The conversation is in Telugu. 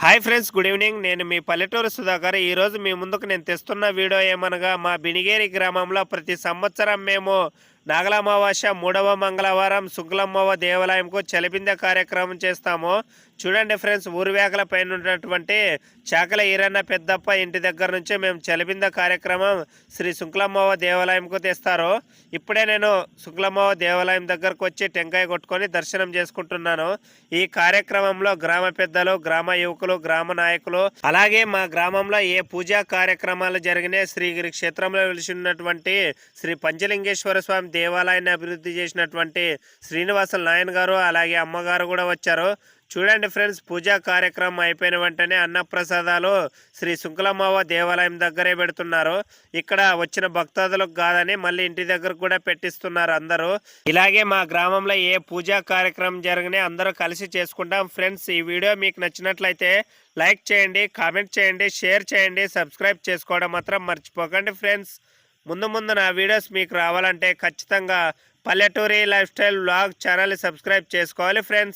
Hi friends good evening. నేను మీ పల్లెటూరు సుధాకర్. ఈరోజు మీ ముందుకు నేను తెస్తున్న వీడియో ఏమనగా మా బినిగేరి గ్రామంలో ప్రతి సంవత్సరం మేము నాగలమావాస మూడవ మంగళవారం శుక్లమ్మవ దేవాలయంకు చలిపింద కార్యక్రమం చేస్తాము. చూడండి ఫ్రెండ్స్ ఊరువేకల పైన ఉన్నటువంటి చాకల ఈరన్న పెద్దప్ప ఇంటి దగ్గర నుంచి మేము చలిపింద కార్యక్రమం శ్రీ శుక్లమ్మవ దేవాలయంకు తెస్తారు. ఇప్పుడే నేను శుక్లమ్మవ దేవాలయం దగ్గరకు వచ్చి టెంకాయ కొట్టుకొని దర్శనం చేసుకుంటున్నాను. ఈ కార్యక్రమంలో గ్రామ పెద్దలు గ్రామ యువకులు గ్రామ నాయకులు అలాగే మా గ్రామంలో ఏ పూజా కార్యక్రమాలు జరిగినాయి శ్రీగిరి క్షేత్రంలో వెలిసి ఉన్నటువంటి శ్రీ పంచలింగేశ్వర స్వామి దేవాలయాన్ని అభివృద్ధి చేసినటువంటి శ్రీనివాస నాయన్ గారు అలాగే అమ్మగారు కూడా వచ్చారు. చూడండి ఫ్రెండ్స్ పూజా కార్యక్రమం అయిపోయిన వెంటనే అన్నప్రసాదాలు శ్రీ శుంకులమ్మవ దేవాలయం దగ్గరే పెడుతున్నారు. ఇక్కడ వచ్చిన భక్తాదులకు కాదని మళ్ళీ ఇంటి దగ్గర కూడా పెట్టిస్తున్నారు అందరూ. ఇలాగే మా గ్రామంలో ఏ పూజా కార్యక్రమం జరిగినా అందరూ కలిసి చేసుకుంటాం. ఫ్రెండ్స్ ఈ వీడియో మీకు నచ్చినట్లయితే లైక్ చేయండి కామెంట్ చేయండి షేర్ చేయండి సబ్స్క్రైబ్ చేసుకోవడం మాత్రం మర్చిపోకండి ఫ్రెండ్స్. ముందు ముందు నా వీడియోస్ మీకు రావాలంటే ఖచ్చితంగా పల్లెటూరి life style blog channel subscribe చేసుకోవాలి ఫ్రెండ్స్.